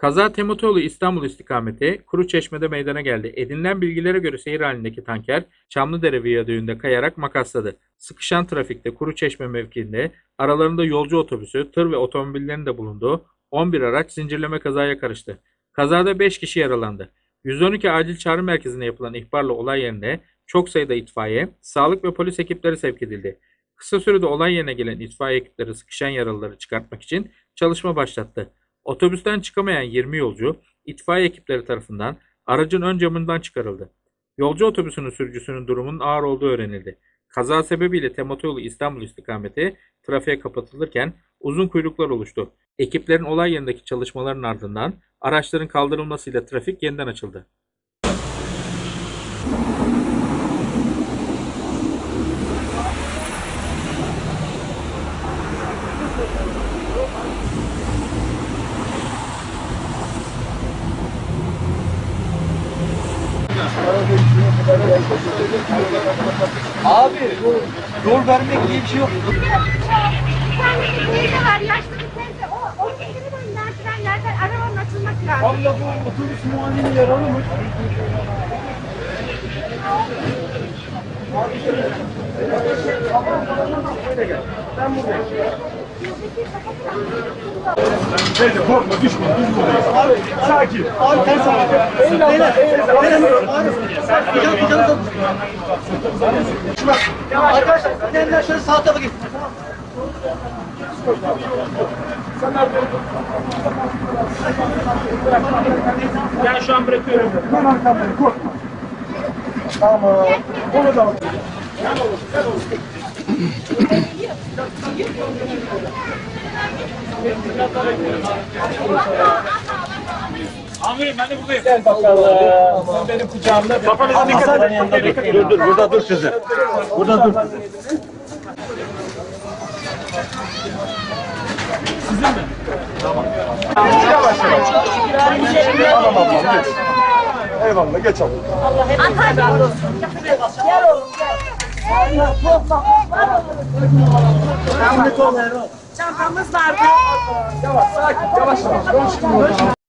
Kaza Temotoğlu İstanbul istikameti Kuruçeşme'de meydana geldi. Edinilen bilgilere göre seyir halindeki tanker Çamlıdere Viyadüğü'nde kayarak makasladı. Sıkışan trafikte Kuruçeşme mevkiinde aralarında yolcu otobüsü, tır ve otomobillerin de bulunduğu 11 araç zincirleme kazaya karıştı. Kazada 5 kişi yaralandı. 112 acil çağrı merkezine yapılan ihbarla olay yerine çok sayıda itfaiye, sağlık ve polis ekipleri sevk edildi. Kısa sürede olay yerine gelen itfaiye ekipleri sıkışan yaralıları çıkartmak için çalışma başlattı. Otobüsten çıkamayan 20 yolcu itfaiye ekipleri tarafından aracın ön camından çıkarıldı. Yolcu otobüsünün sürücüsünün durumunun ağır olduğu öğrenildi. Kaza sebebiyle Temotoyolu İstanbul istikameti trafiğe kapatılırken uzun kuyruklar oluştu. Ekiplerin olay yerindeki çalışmaların ardından araçların kaldırılmasıyla trafik yeniden açıldı. Abi yol vermek diye bir şey yok. Bir tane bir teyze var, yaşlı bir teyze. O, o kendini böyle merdivenlerden arabanın açılması lazım. Abla bu otobüs muavini yaralı mı? Teyze korkma düşme biz buradayız. Abi sakin. Abi ters abi. Beyler, beyler. Abi, hocam, hocam, hocam. Arkadaşlar, gidenler şöyle sağ tarafa gitsin. Ben şu an bırakıyorum. Ben arkamdayım korkma. Tamam. Onu da. Amirim ben de buradayım. Gel bakalım. Sen benim kucağımda. Kafanıza dikkat edin. Dur dur burada dur kızım. Burada dur. Yavaş yavaş. Tamam ablam geç. Eyvallah geç ablam. Çantamız vardı. Yavaş sakin yavaş yavaş.